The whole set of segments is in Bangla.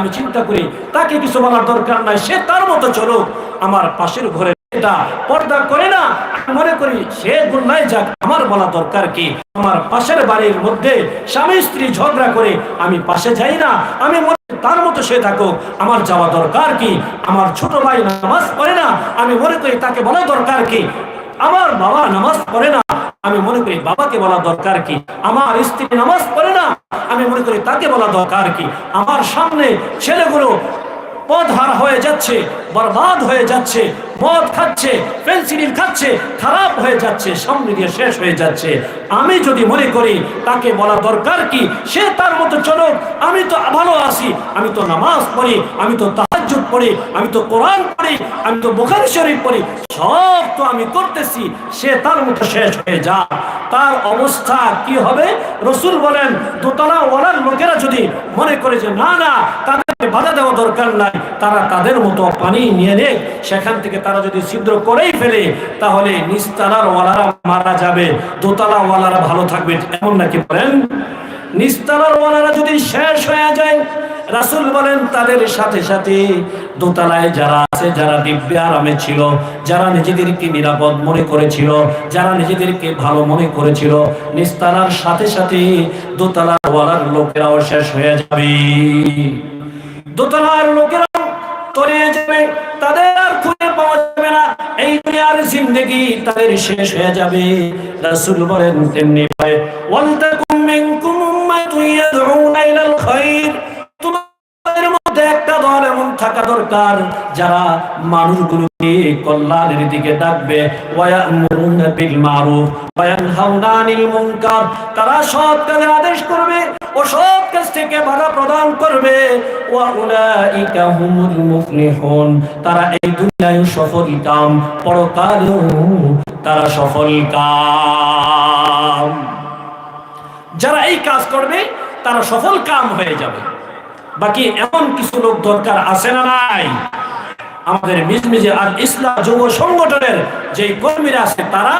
আমি চিন্তা করি, তাকে কিছু বলার দরকার নাই, সে তার মতো চলুক। আমার পাশের ঘরে পর্দা করে না মনে করি সে গুন্নায় যাক, আমার বলা দরকার কি? আমার পাশের বাড়ির মধ্যে স্বামী স্ত্রী ঝগড়া করে আমি পাশে যাই না, আমি তার মতো সে থাকুক। আমার যাওয়া দরকার কি? আমার ছোট ভাই নামাজ পড়ে না, আমি মনে করি তাকে বলা দরকার কি? আমার বাবা নামাজ পড়ে না। আমি মনে করি বাবাকে বলা দরকার কি? আমার স্ত্রী নামাজ পড়ে না। আমি মনে করি তাকে বলা দরকার কি? আমার সামনে ছেলেগুলো পথ হার হয়ে যাচ্ছে, বরবাদ হয়ে যাচ্ছে, মদ খাচ্ছে, পেন্সিলিন খাচ্ছে, খারাপ হয়ে যাচ্ছে, সামনে দিয়ে শেষ হয়ে যাচ্ছে। আমি যদি মনে করি তাকে বলা দরকার কি, সে তার মতো চলুক, আমি তো ভালো আছি, আমি তো নামাজ পড়ি, আমি তো তাহাজ্জুদ পড়ি, আমি তো কোরআন পড়ি, আমি তো বুখারী শরীফ পড়ি, সব তো আমি করতেছি, সে তার মতো শেষ হয়ে যা তার অবস্থা কি হবে? রসুল বলেন, দোতলা ওয়ালার লোকেরা যদি মনে করে যে, না না, তাদেরকে বাধা দেওয়া দরকার নাই, তারা তাদের মতো পানি নিয়ে নে সেখান থেকে তারা যদি ছিদ্র করেই ফেলে, তাহলে নিস্তালার ওয়ালারা মারা যাবে। দোতলা ওয়ালারা ভালো থাকবে এমন নাকি বলেন? নিস্তালার ওয়ালারা যদি শেষ হয়ে যায়, রাসুল বলেন, তাদের সাথে সাথে দোতলায় যারা আছে, যারা দিব্য আরামে ছিল, যারা নিজেদেরকে নিরাপদ মনে করেছিল, যারা নিজেদেরকে ভালো মনে করেছিল, নিস্তালার সাথে সাথে দোতলার ওয়ালার লোকেরাও শেষ হয়ে যাবে। দোতলার লোকেরাও তলিয়ে যাবে, তাদের আর খুঁজে পাওয়া যাবে না, এই দুনিয়ার জিন্দেগি তাদের শেষ হয়ে যাবে। রাসূল বলেন, তেমনি পায় দরকার। যারা মানুষগুলোকে কল্যাণের দিকে ডাকবে বিল মারুফ মুনকার, তারা সৎ কাজের আদেশ করবে ও সৎ কাজ থেকে প্রদান করবে। তারা এই দুনিয়ায় সফল কাম তারা সফল কাম। যারা এই কাজ করবে, তারা সফল কাম হয়ে যাবে। বাকি এমন কিছু লোক দরকার আছে না নাই? আমাদের মিজমিজে আর ইসলাম যুব সংগঠনের যে কর্মীরা আছে তারা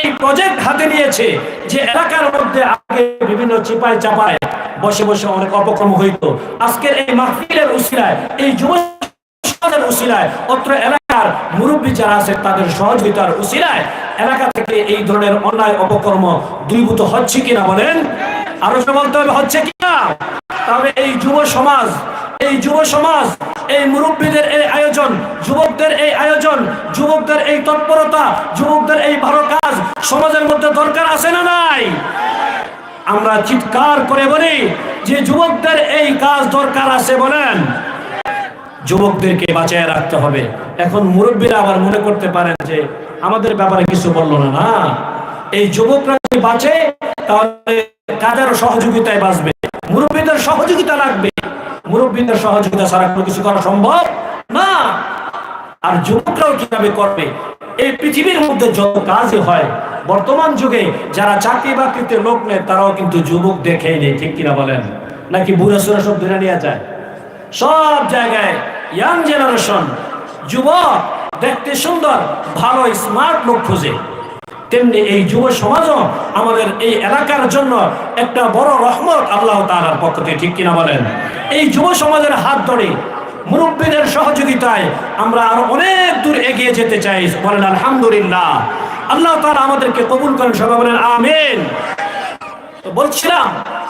এই প্রজেক্ট হাতে নিয়েছে যে এলাকার মধ্যে আগে বিভিন্ন চিপায় চাপায় বসে বসে অনেক অপক্রম হইতো। আজকের এই মাহফিলের উসিলায়, এই যুব এলাকার মুরব্বী যারা আছে তাদের সহযোগিতার উসিলায় এলাকা থেকে এই ধরনের অন্যায় অপকর্ম দূরীভূত হচ্ছে কিনা বলেন? আরও বলতে হবে, হচ্ছে কিনা তবে এই যুব সমাজ, এই যুব সমাজ, এই মুরব্বীদের এই আয়োজন, যুবকদের এই আয়োজন, যুবকদের এই তৎপরতা, যুবকদের এই ভালো কাজ সমাজের মধ্যে দরকার আছে না নাই? আমরা চিৎকার করে বলি যে যুবকদের এই কাজ দরকার আছে বলেন। যুবকদেরকে বাঁচায় রাখতে হবে। এখন মুরব্বীরা আবার মনে করতে পারেন যে আমাদের ব্যাপারে কিছু বলল না না। এই যুবকরা বাঁচে তাহলে কাদের সহযোগিতায় বাঁচবে। মুরব্বীদের সহযোগিতা লাগবে। মুরব্বীদের সহযোগিতা ছাড়া কোনো কিছু করা সম্ভব না। আর যুবকরাও কীভাবে করবে? এই পৃথিবীর মধ্যে যত কাজই হয়, বর্তমান যুগে যারা চাকরি বাকরিতে লোক নেয়, তারাও কিন্তু যুবক দেখেই নেই ঠিক কিনা বলেন? নাকি বুড়া সুরা সব ধরে নেওয়া যায়? সব জায়গায় ইয়াং জেনারেশন যুবক দেখতে সুন্দর, ভালো স্মার্ট লোক খুঁজে। তেমনি এই যুব সমাজও আমাদের এই এলাকার জন্য একটা বড় রহমত আল্লাহ তাআলার পক্ষ থেকে, ঠিক কিনা বলেন? এই যুব সমাজের হাত ধরে মুরব্বীদের সহযোগিতায় আমরা আরও অনেক দূর এগিয়ে যেতে চাই। বলেন, আলহামদুলিল্লাহ। আল্লাহ তাআলা আমাদেরকে কবুল করেন, সবাই বলেন, আমিন। বলছিলাম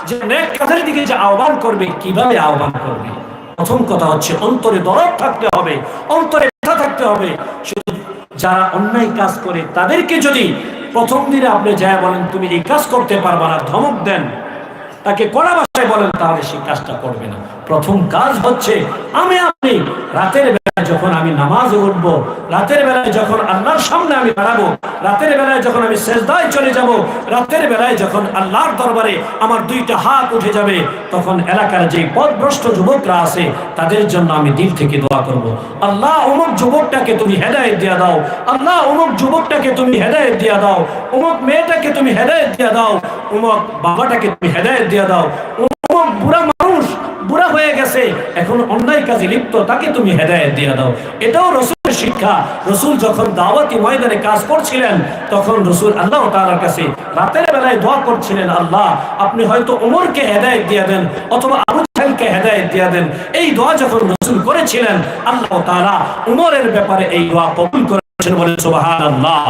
যে নেক কাজের দিকে যে আহ্বান করবে, কীভাবে আহ্বান করবে? প্রথম কথা হচ্ছে, অন্তরে দরদ থাকতে হবে, অন্তরে ব্যথা থাকতে হবে। শুধু যারা অন্যায় কাজ করে, তাদেরকে যদি প্রথম দিনে আপনি যায় বলেন, তুমি এই কাজ করতে পারবা না, ধমক দেন। তাকে কড়া ভাষায় বলেন, তাহলে সেই কাজটা করবে না। প্রথম কাজ হচ্ছে, আমি আপনি রাতের বেলায় যখন আমি নামাজে উঠবো, রাতের বেলায় যখন আল্লাহর সামনে আমি দাঁড়াবো, রাতের বেলায় যখন আমি শেষদায় চলে যাব, রাতের বেলায় যখন আল্লাহর দরবারে আমার দুইটা হাত উঠে যাবে, তখন এলাকার যে পথভ্রষ্ট যুবকরা আছে, তাদের জন্য আমি দিল থেকে দোয়া করব। আল্লাহ, অমুক যুবকটাকে তুমি হেদায়ত দিয়া দাও। আল্লাহ, অমুক যুবকটাকে তুমি হেদায়ত দিয়া দাও। অমুক মেয়েটাকে তুমি হেদায়ত দিয়া দাও। অমুক বাবাটাকে তুমি হেদায়ত দিয়া দাও। অমুক বুড়া এখন অন্যায় কাজে লিপ্ত, তাকে তুমি হেদায়ত দিয়ে দাও। এটাও রসুলের শিক্ষা। রসুল যখন দাওয়াতি ময়দানে কাজ করছিলেন, তখন রসুল আল্লাহ তাআলার কাছে রাতের বেলায় দোয়া করছিলেন, আল্লাহ, আপনি হয়তো ওমরকে হেদায়ত দিয়ে দেন অথবা আবু জাহেলকে হেদায়ত দিয়ে দেন। এই দোয়া যখন রসুল করেছিলেন, আল্লাহ তাআলা উমরের ব্যাপারে এই দোয়া কবুল করেছেন বলে সুবহানাল্লাহ।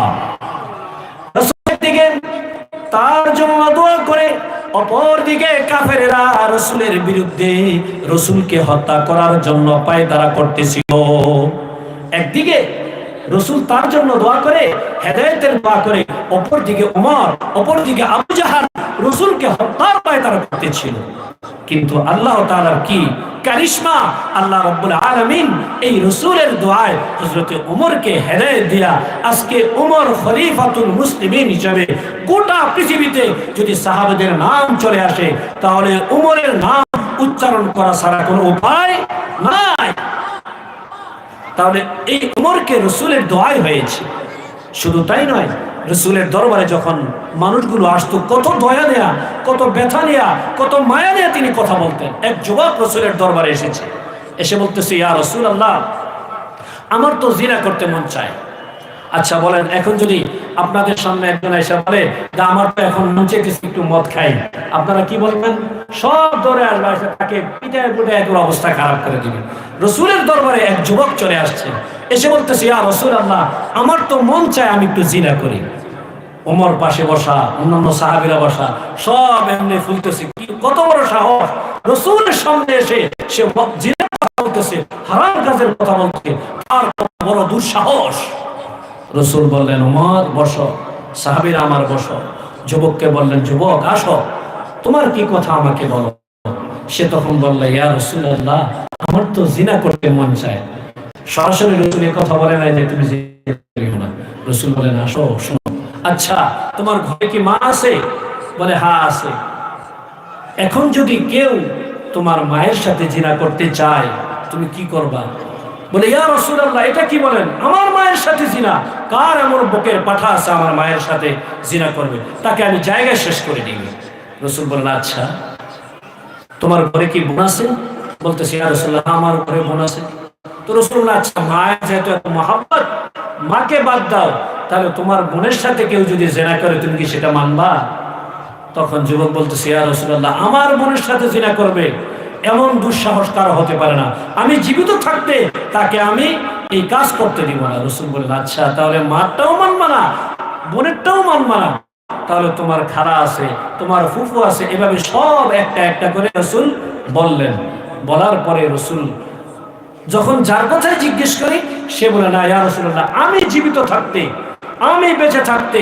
রসুলের দিকে তার জন্য দোয়া করে অপর দিকে কাফেরেরা রসুলের বিরুদ্ধে রসুলকে হত্যা করার জন্য পায়তারা করতেছিল। একদিকে রসুল তার জন্য দোয়া করে, হেদায়তের দোয়া করে, অপরদিকে দিকে অপরদিকে অপর দিকে আবু জাহান রসুলকে হত্যার পায়তারা করতেছিল কিন্তু আল্লাহ তাআলার কি কারিশমা? আল্লাহ রাব্বুল আলামিন এই রসুলের দোয়ায় হযরত ওমরকে হেদায়েত দিয়া আজকে ওমর খলিফাতুল মুসলিমিন হিসেবে গোটা পৃথিবীতে যদি সাহাবাদের নাম চলে আসে, তাহলে উমরের নাম উচ্চারণ করা ছাড়া কোনো উপায় নাই। তাহলে এই উমরকে রসুলের দোয়াই হয়েছে। শুধু তাই নয় রসুলের দরবারে যখন মানুষগুলো আসতো, কত দয়া নেয়া, কত ব্যথা নেয়া, কত মায়া নেয়া তিনি কথা বলতেন। এক যুবক রসুলের দরবারে এসেছে। এসে বলতেছে, ইয়া রসুল আল্লাহ আমার তো জিনা করতে মন চায়। আচ্ছা বলেন, এখন যদি আপনাদের সামনে একজন এসে বলে যে আমার তো এখন মন চাইতেছে একটু মদ খাই। আপনারা কি বলবেন? সব ধরে আসবে, এসে তাকে পিটায় পুটায় একবার অবস্থা খারাপ করে দিবে। রসুলের দরবারে এক যুবক চলে আসছে। এসে বলতেছে, ইয়া রসুল আল্লাহ আমার তো মন চায় আমি একটু জিনা করি। ওমর পাশে বসা, অন্যান্য সাহাবিরা বসা, সব এমনি ফুলতেছে। কি, কত বড় সাহস! রসুলের সামনে এসে সে জিনার কথা বলতেছে, হারাম কাজের কথা বলতে আর বড় দুঃসাহস! রসুল বললেন ওমর বসো। সাহাবিরা আমার বসো। যুবককে বললেন, যুবক, আসো। তোমার কি কথা আমাকে বলো? সে তখন বলল, ইয়া রসুল্লাহ আমার তো জিনা করতে মন চায়। সরাসরি রসুল এ কথা বলে নাই যে, তুমি রসুল বলেন আসো, শোনো। আচ্ছা তোমার ঘরে কি মা আছে? বলে, হা, আছে। এখন যদি কেউ তোমার মায়ের সাথে জিনা করতে চায়, তুমি কি করবা? বলে, ইয়া রসুল্লাহ এটা কি বলেন? আমার মায়ের সাথে জিনা। কার এমন বুকের পাঠা আছে আমার মায়ের সাথে জিনা করবে? তাকে আমি জায়গায় শেষ করে দিই রসুল বললেন আচ্ছা তোমার ঘরে কি বোন আছে? বলতেছে, ইয়া রসুল্লাহ আমার ঘরে বোন আছে। তো রসুল্লাহ আচ্ছা মায়ের যেহেতু এত মহাব্বত, মাকে বাদ দাও। তাহলে তোমার বোনের সাথে কেউ যদি জেনা করে, তুমি কি সেটা মানবা? তখন যুবক বলতেছে, ইয়া রসুল্লাহ আমার বোনের সাথে জিনা করবে। এমন দুঃসাহস কারও হতে পারে না। আমি জীবিত থাকতে তাকে আমি এই কাজ করতে দিব না। রসুল বলেন আচ্ছা তাহলে মারটাও মানবা বোনেরটাও মানবা না। তাহলে তোমার খারা আছে, তোমার ফুফু আছে, এভাবে সব একটা একটা করে রসুল বললেন। বলার পরে রসুল যখন যার কথাই জিজ্ঞেস করি, সে বলে, না, ইয়া রসুল্লাহ আমি জীবিত থাকতে, আমি বেঁচে থাকতে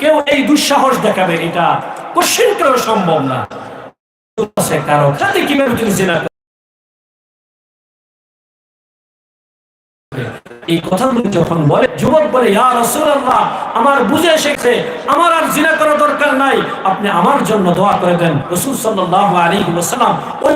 কেউ এই দুঃসাহস দেখাবে, এটা কোশ্চিন কেউ সম্ভব না। আছে, কারও খাতে কীভাবে তুমি জেনা এই কথাগুলো যখন বলে, যুবক বলে আমার বুঝে এসেছে, আমার আর জিনা করা দরকার নাই। আপনি আমার জন্য দোয়া করে দেন। রাসূল সাল্লাল্লাহু আলাইহি ওয়াসাল্লাম ওই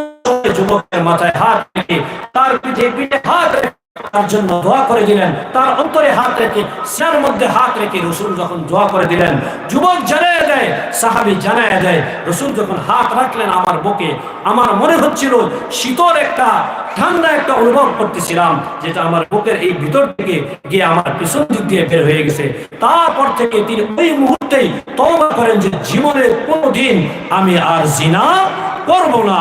যুবকের মাথায় হাত রেখে তার পিঠে পিঠে হাত রেখে তার জন্য দোয়া করে দিলেন। তার অন্তরে হাত রেখে, সিনার মধ্যে হাত রেখে রসুল যখন দোয়া করে দিলেন, যুবক জানায় দেয়, সাহাবি জানায় দেয়, রসুল যখন হাত রাখলেন আমার বুকে, আমার মনে হচ্ছিল শীতল একটা, ঠান্ডা একটা অনুভব করতেছিলাম, যেটা আমার বুকের এই ভিতর থেকে গিয়ে আমার পিছন দিক দিয়ে বের হয়ে গেছে। তারপর থেকে তিনি ওই মুহূর্তেই তওবা করেন যে, জীবনে কোনোদিন আমি আর জিনা করব না।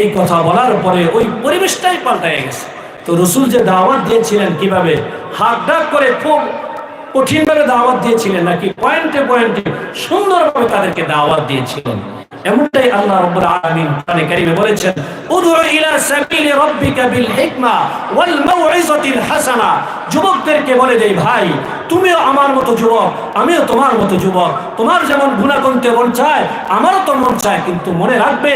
এই কথা বলার পরে ওই পরিবেশটাই পাল্টায় গেছে। তো রসুল যে দাওয়াত দিয়েছিলেন কীভাবে? হাত ডাক করে খুব কঠিনভাবে দাওয়াত দিয়েছিলেন নাকি পয়েন্টে পয়েন্টে সুন্দরভাবে তাদেরকে দাওয়াত দিয়েছিলেন। বলেছেন যুবকদেরকে বলে দেই, ভাই, তুমিও আমার মতো যুবক, আমিও তোমার মতো যুবক। তোমার যেমন গুণা করতে মন চায়, আমারও তো মন চায়, কিন্তু মনে রাখবে,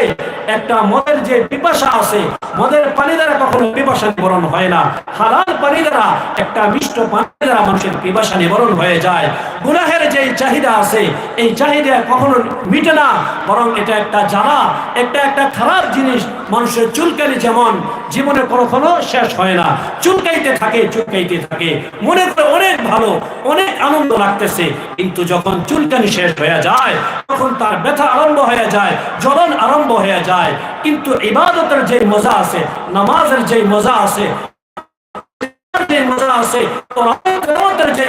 একটা মদের যে পিপাসা আছে, মদের পানি দ্বারা কখনো পিপাসা নিবারণ হয় না। হালাল পানি দ্বারা, একটা মিষ্ট পানি দ্বারা মানুষের পিপাসা নিবারণ হয়ে যায়। গুনাহের যে চাহিদা আছে, এই চাহিদা কখনো মিটে না, বরং এটা একটা জ্বালা, একটা একটা খারাপ জিনিস, মানুষের চুলকানি যেমন, জীবনে কখনো শেষ হয় না। চুলকাইতে থাকে, চুলকাইতে থাকে। মনে করে অনেক ভালো, অনেক আনন্দ লাগতেছে। কিন্তু যখন চুলকানি শেষ হয়ে যায়, তখন তার ব্যথা আরম্ভ হয়ে যায়, জ্বলন আরম্ভ হয়ে যায়। কিন্তু ইবাদতের যে মজা আছে, নামাজের যে মজা আছে যে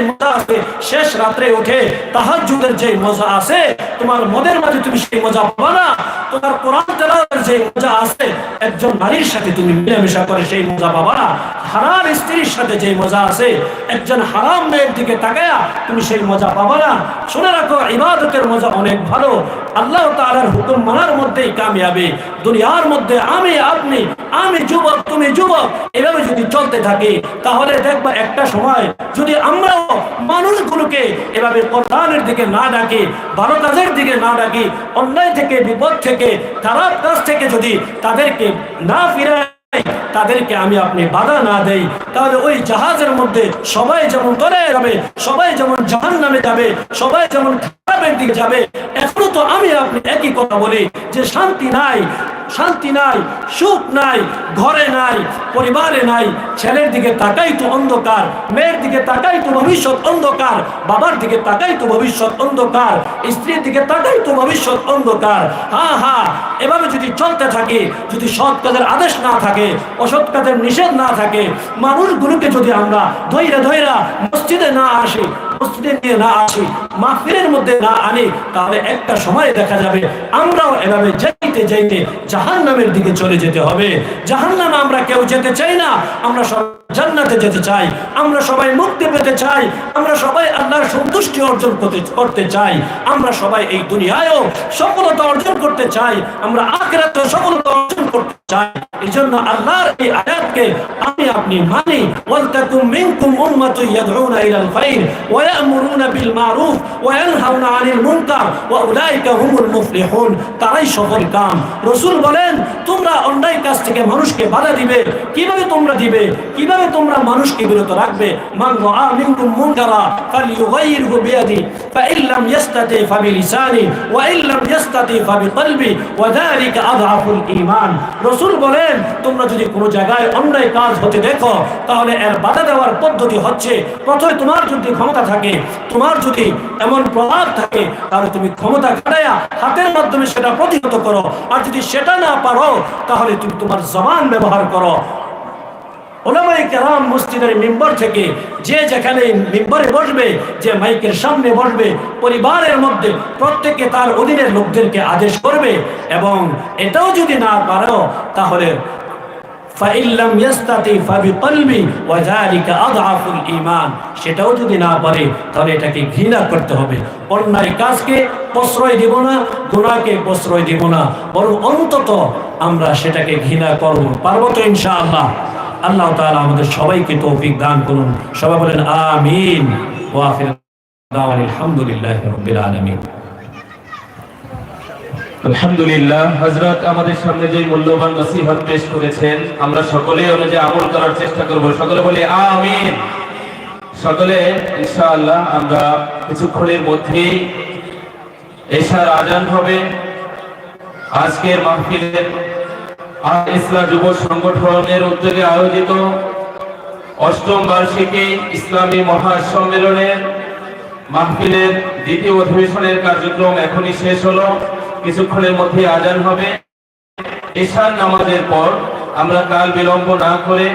মজা আছে শেষ রাত্রে উঠে তাহাজ্জুদের যে মজা আছে তোমার মদের মাঝে তুমি সেই মজা পাবা না। তোমার কোরআন তেলাওয়াতের যে মজা আছে, একজন নারীর সাথে তুমি মিলেমিশা করে সেই মজা পাবা না। হারাম স্ত্রীর সাথে যে মজা আছে, একজন হারাম মেয়ের দিকে তাকায়া তুমি সেই মজা পাবা না। শুনে রাখো, ইবাদতের মজা অনেক ভালো। আল্লাহ তাআলার হুকুম মানার মধ্যেই কামিয়াবি। দুনিয়ার মধ্যে আমি আপনি, আমি যুবক, তুমি যুবক। এভাবে যদি চলতে থাকি, তাহলে দেখবা একটা সময় যদি আমরাও মানুষগুলোকে এভাবে কোরআনের দিকে না ডাকি, ভালো কাজের দিকে না ডাকি, অন্যায় থেকে, বিপদ থেকে, খারাপ কাজ থেকে যদি তাদেরকে না ফিরায় তাদেরকে আমি আপনি বাধা না দেই, তাহলে ওই জাহাজের মধ্যে সবাই যেমন করে যাবে, সবাই যেমন জাহান নামে যাবে, সবাই যেমন খারাপের দিকে যাবে, এখনও তো আমি আপনি একই কথা বলি যে শান্তি নাই শান্তি নাই, সুখ নাই, ঘরে নাই, পরিবারে নাই, ছেলের দিকে তাকাই তো অন্ধকার, মেয়ের দিকে তাকাই তো ভবিষ্যৎ অন্ধকার, বাবার দিকে তাকাই তো ভবিষ্যৎ অন্ধকার, স্ত্রীর দিকে তাকাই তো ভবিষ্যৎ অন্ধকার। হ্যাঁ হ্যাঁ এভাবে যদি চলতে থাকে, যদি সৎ কাজের আদেশ না থাকে অসৎ কাজের নিষেধ না থাকে, মানুষগুলোকে যদি আমরা ধৈরা ধৈরা মসজিদে না আসি, মসজিদে নিয়ে না আসি, মাহফিলের মধ্যে না আনি, তাহলে একটা সময় দেখা যাবে, আমরাও এভাবে যাইতে যাইতে জাহান নামের দিকে চলে যেতে হবে। জাহান নামে আমরা কেউ যেতে চাই না। আমরা সব জান্নাতে যেতে চাই। আমরা সবাই মুক্তি পেতে চাই। আমরা সবাই আল্লাহর সন্তুষ্টি অর্জন করতে করতে চাই। আমরা সবাই এই দুনিয়ায়ও সফলতা অর্জন করতে চাই। আমরা আখেরাতে সফলতা অর্জন করতে চাই। এই জন্য আল্লাহর এই আয়াতকে আমি, আপনি মানি। ওয়ালতাকুম মিনকুম উম্মাতুন ইয়াদউনা ইলাল খাইর ওয়া ইয়ামুরুনা বিল মারুফ ওয়া ইয়ানহাউনা আনিল মুনকার ওয়া উলাইকা হুমুল মুফলিহুন। তারাই সফল কাম রসুল বলেন, তোমরা অন্যায় কাজ থেকে মানুষকে বাধা দিবে। কীভাবে তোমরা দিবে? কীভাবে তোমরা মানুষকে বিরত রাখবে? মান রাআ মিনকুম মুনকারা ফালইউগাইরহু বিয়াদি। রাসূল বলেন, তোমরা যদি কোনো জায়গায় অন্যায় কাজ হতে দেখো, তাহলে এর বাধা দেওয়ার পদ্ধতি হচ্ছে, প্রথমে তোমার যদি ক্ষমতা থাকে, তোমার যদি এমন প্রভাব থাকে, তাহলে তুমি ক্ষমতা খাটায়া হাতের মাধ্যমে সেটা প্রতিহত করো। আর যদি সেটা না পারো, তাহলে তুমি তোমার জবান ব্যবহার করো। ওলামাই কেরাম মসজিদের মেম্বার থেকে যে যেখানে মেম্বারে বসবে, যে মাইকের সামনে বসবে, পরিবারের মধ্যে প্রত্যেকে তার অধীনের লোকদেরকে আদেশ করবে এবং এটাও যদি না পারো, তাহলে সেটাও যদি না পারে, তাহলে এটাকে ঘৃণা করতে হবে। অন্যায় কাজকে প্রশ্রয় দিব না, গুনাহকে প্রশ্রয় দিব না, বরং অন্তত আমরা সেটাকে ঘৃণা করব। পারব তো ইনশাআল্লাহ। আল্লাহ তাআলা আমাদের সবাইকে তৌফিক দান করুন। সবাই বলেন, আমিন। ওয়া আখির দাওয়ানি, আলহামদুলিল্লাহি রাব্বিল আলামিন। আলহামদুলিল্লাহ, হযরত আমাদের সামনে যে মূল্যবান নসিহত পেশ করেছেন, আমরা সকলে অনুযায়ী আমল করার চেষ্টা করব। সকলে বলি, আমিন। সকলে, ইনশাআল্লাহ, আমরা কিছুক্ষণের মধ্যেই এশার আজান হবে। আজকের মাহফিলের আল ইসলাম যুব সংগঠনের উদ্যোগে আয়োজিত অষ্টম বার্ষিকী ইসলামী মহাসম্মেলনের মাহফিলের দ্বিতীয় অধিবেশনের কার্যক্রম এখনই শেষ হলো। কিছুক্ষণের মধ্যে আজান হবে। এশার নামাজের পর আমরা কাল বিলম্ব না করে